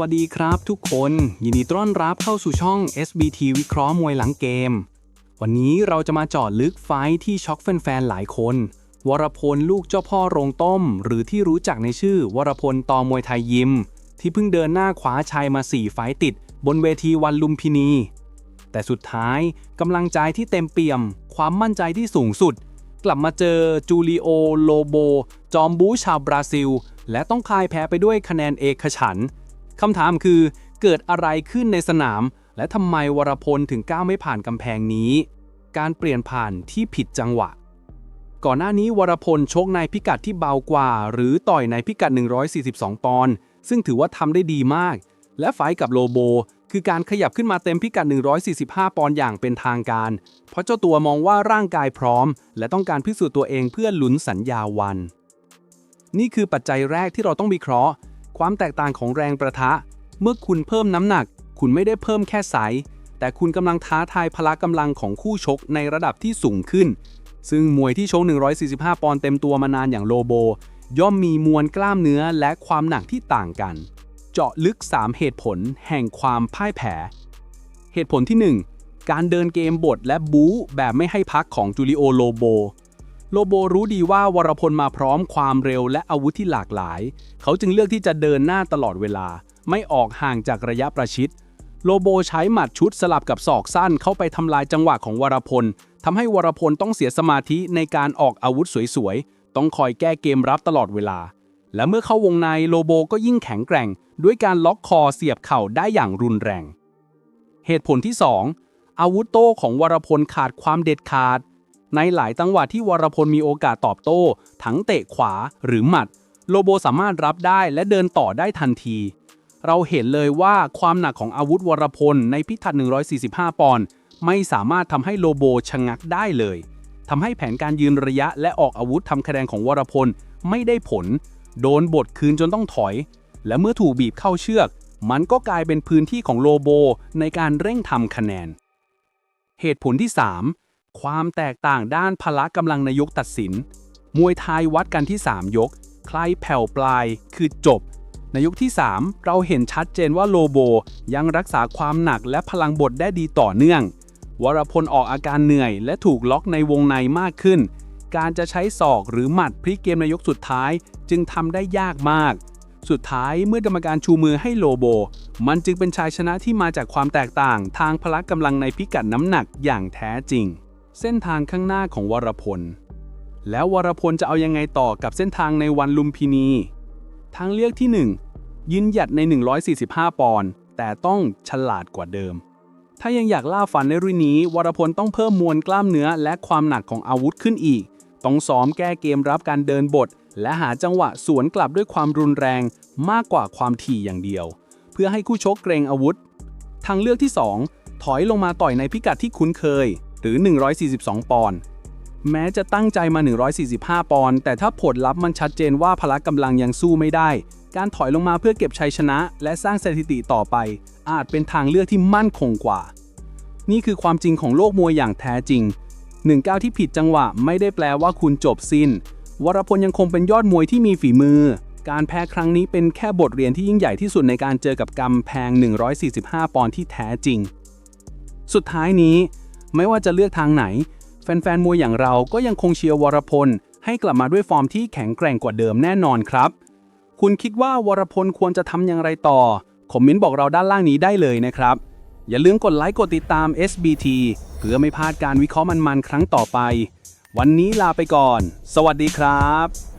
วัสดีครับทุกคน ยินดีต้อนรับเข้าสู่ช่อง SBT วิเคราะห์มวยหลังเกม วันนี้เราจะมาจาะลึกไฟท์ที่ช็อกแฟนๆหลายคน วรพลลูกเจ้าพ่อโรงต้ม หรือที่รู้จักในชื่อ วรพลตอมวยไทยยิม ที่เพิ่งเดินหน้าคว้าชัยมา 4 ไฟติด บนเวทีวันลุมพินี แต่สุดท้ายกำลังใจที่เต็มเปี่ยม ความมั่นใจที่สูงสุด กลับมาเจอจูริโอโลโบ จอมบูชาวบราซิล และต้องคายแพ้ไปด้วยคะแนนเอกฉันท์ คำถามคือเกิดอะไรขึ้นในสนาม และทำไมวรพลถึงก้าวไม่ผ่านกำแพงนี้ การเปลี่ยนผ่านที่ผิดจังหวะ ก่อนหน้านี้วรพลชกในพิกัดที่เบากว่า หรือต่อยในพิกัด 142 ปอนด์ซึ่งถือว่าทำได้ดีมาก และไฟกับโลโบ คือการขยับขึ้นมาเต็มพิกัด 145 ปอนด์อย่างเป็นทางการ เพราะเจ้าตัวมองว่าร่างกายพร้อม และต้องการพิสูจน์ตัวเองเพื่อลุ้นสัญญาวัน นี่คือปัจจัยแรกที่เราต้องวิเคราะห์ ความแตกต่างของแรงประทะ เมื่อคุณเพิ่มน้ำหนัก คุณไม่ได้เพิ่มแค่ไซส์แต่คุณกำลังท้าทายพละกำลังของคู่ชกในระดับที่สูงขึ้น ซึ่งมวยที่ชก 145 ปอนด์เต็มตัวมานานอย่างโลโบ ย่อมมีมวลกล้ามเนื้อและความหนักที่ต่างกัน เจาะลึก 3 เหตุผลแห่งความพ่ายแพ้ เหตุผลที่ 1 การเดินเกมบทและบู๊แบบไม่ให้พักของจูริโอโลโบ โลโบรู้ดีว่าวรพลมาพร้อมความเร็วและอาวุธที่หลากหลาย เขาจึงเลือกที่จะเดินหน้าตลอดเวลา ไม่ออกห่างจากระยะประชิด โลโบใช้หมัดชุดสลับกับศอกสั้นเข้าไปทำลายจังหวะของวรพลทำให้วรพลต้องเสียสมาธิในการออกอาวุธสวยๆ ต้องคอยแก้เกมรับตลอดเวลา และเมื่อเข้าวงในโลโบก็ยิ่งแข็งแกร่ง ด้วยการล็อกคอเสียบเข่าได้อย่างรุนแรง เหตุผลที่ 2 อาวุธโต้ของวรพลขาดความเด็ดขาด ในหลายจังหวะที่วรพลมีโอกาสตอบโต้ ทั้งเตะขวาหรือหมัด โลโบสามารถรับได้และเดินต่อได้ทันที เราเห็นเลยว่าความหนักของอาวุธวรพลในพิกัด145 ปอนด์ไม่สามารถทำให้โลโบชะงักได้เลยทำให้แผนการยืนระยะและออกอาวุธทำคะแนนของวรพลไม่ได้ผล โดนบทคืนจนต้องถอย และเมื่อถูกบีบเข้าเชือก มันก็กลายเป็นพื้นที่ของโลโบในการเร่งทำคะแนน เหตุผลที่ 3 ความแตกต่างด้านพละกำลังในยกตัดสิน มวยไทยวัดกันที่ 3 ยก ใครแผ่วปลายคือจบ ในยกที่ 3 เราเห็นชัดเจนว่าโลโบยังรักษาความหนักและพลังบทได้ดีต่อเนื่อง วรพลออกอาการเหนื่อย และถูกล็อกในวงในมากขึ้น การจะใช้ศอกหรือหมัดพลิกเกมในยกสุดท้ายจึงทำได้ยากมาก สุดท้ายเมื่อกรรมการชูมือให้โลโบ มันจึงเป็นชัยชนะที่มาจากความแตกต่างทางพละกำลังในพิกัดน้ำหนักอย่างแท้จริง เส้นทางข้างหน้าของวรพล แล้ววรพลจะเอายังไงต่อกับเส้นทางในวันลุมพินี ทางเลือกที่ 1 ยืนหยัดใน 145 ปอนด์แต่ต้องฉลาดกว่าเดิม ถ้ายังอยากล่าฝันในรุ่นนี้ วรพลต้องเพิ่มมวลกล้ามเนื้อและความหนักของอาวุธขึ้นอีก ต้องซ้อมแก้เกมรับการเดินบท และหาจังหวะสวนกลับด้วยความรุนแรงมากกว่าความถี่อย่างเดียว เพื่อให้คู่ชกเกรงอาวุธ ทางเลือกที่ 2 ถอยลงมาต่อยในพิกัดที่คุ้นเคย หรือ 142 ปอนด์ แม้จะตั้งใจมา 145 ปอนด์ แต่ถ้าผลลัพธ์มันชัดเจนว่าพละกำลังยังสู้ไม่ได้ การถอยลงมาเพื่อเก็บชัยชนะ และสร้างสถิติต่อไป อาจเป็นทางเลือกที่มั่นคงกว่า นี่คือความจริงของโลกมวยอย่างแท้จริงหนึ่งก้าวที่ผิดจังหวะไม่ได้แปลว่าคุณจบสิ้น วรพลยังคงเป็นยอดมวยที่มีฝีมือ การแพ้ครั้งนี้เป็นแค่บทเรียนที่ยิ่งใหญ่ที่สุดในการเจอกับกำแพง 145 ปอนด์ที่แท้จริง สุดท้ายนี้ ไม่ว่าจะเลือกทางไหน แฟนๆ มวยอย่างเราก็ยังคงเชียร์วรพล ให้กลับมาด้วยฟอร์มที่แข็งแกร่งกว่าเดิมแน่นอนครับ คุณคิดว่าวรพลควรจะทำอย่างไรต่อ คอมเมนต์บอกเราด้านล่างนี้ได้เลยนะครับ อย่าลืมกดไลค์กดติดตาม SBT เพื่อไม่พลาดการวิเคราะห์มันๆ ครั้งต่อไป วันนี้ลาไปก่อน สวัสดีครับ